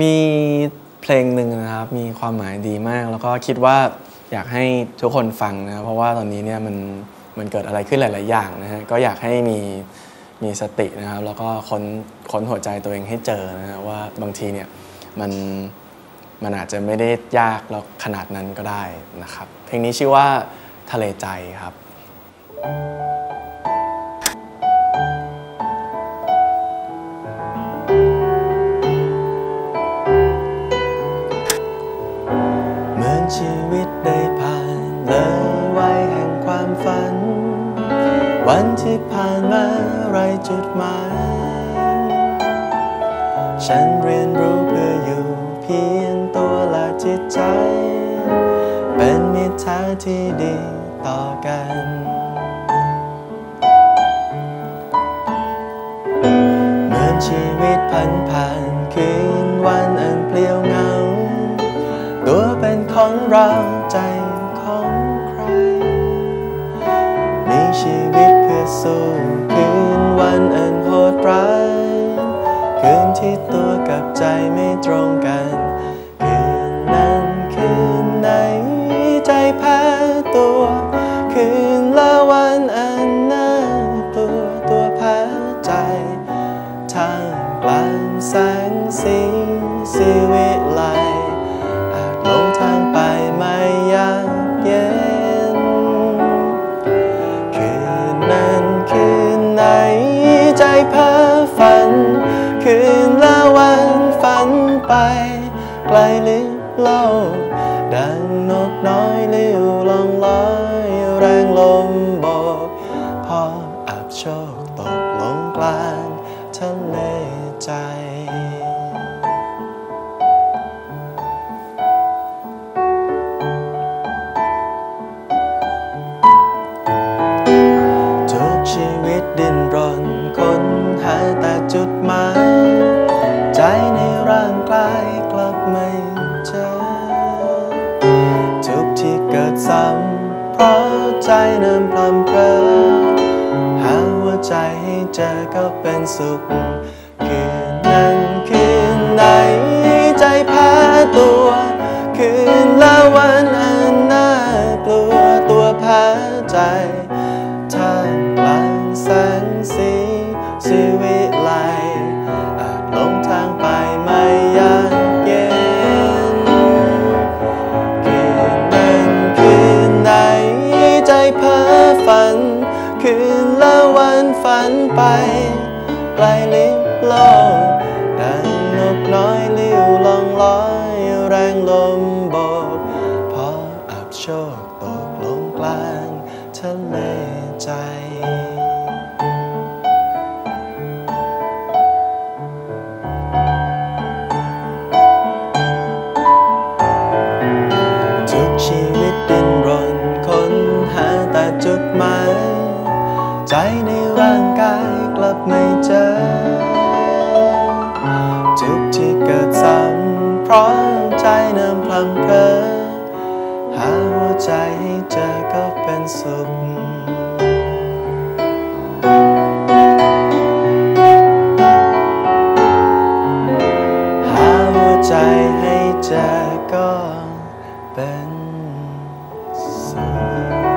มีเพลงหนึ่งนะครับมีความหมายดีมาก แล้วก็คิดว่าอยากให้ทุกคนฟังนะครับเพราะว่าตอนนี้เนี่ยมันมันเกิดอะไรขึ้นหลาย ๆ อย่างนะฮะก็อยากให้มีมีสตินะครับ แล้วก็ค้นค้นหัวใจตัวเองให้เจอนะฮะว่าบางทีเนี่ยมันมันอาจจะไม่ได้ยากแล้วขนาดนั้นก็ได้นะครับ เพลงนี้ชื่อว่าทะเลใจครับเห ฝัน วันที่ผ่านมาไรจุดหมาย ฉันเรียนรู้เพื่ออยู่เพียงตัวและจิตใจ เป็นมิตรทางที่ดีต่อกันเหมือนชีวิตพันผ่านคืนวันอันเปลี่ยวเหงา ตัวเป็นของเรา ที่ตัวกับใจไม่ตรงกัน คืนนั้นคืนไหนใจแพ้ตัว คืนละวันอันน่ากลัวตัวแพ้ใจ ทามกลางแสงสีสีวิไลอาจหลงทางไปไม่ยา ไป ไกลลิบเล่า ดังนกน้อยลิ้วลองลอยแรงลมโบกพออับโชคตกลงกลางทะเลใจ เกิดซ้ำเพราะใจนั้นพลัมเพลอหาหัวใจให้เจอก็เป็นสุข คืนนั้นคืนไหนใจแพ้ตัว คืนละวันอันน่ากลัวตัวแพ้ใจ ไกลลิบโลกดังนกน้อยลิ้วลองลอยแรงลมโบกพออับโชคตกลงกลางทะเลใจทุกชีวิตดิ้นรนค้นหาแต่จุดหมายใจในร่ ที่เกิดซ้ำเพราะใจน้ำพลังเพอหาหัวใจให้เจอก็เป็นสุขหาหัวใจให้เจอก็เป็นสุข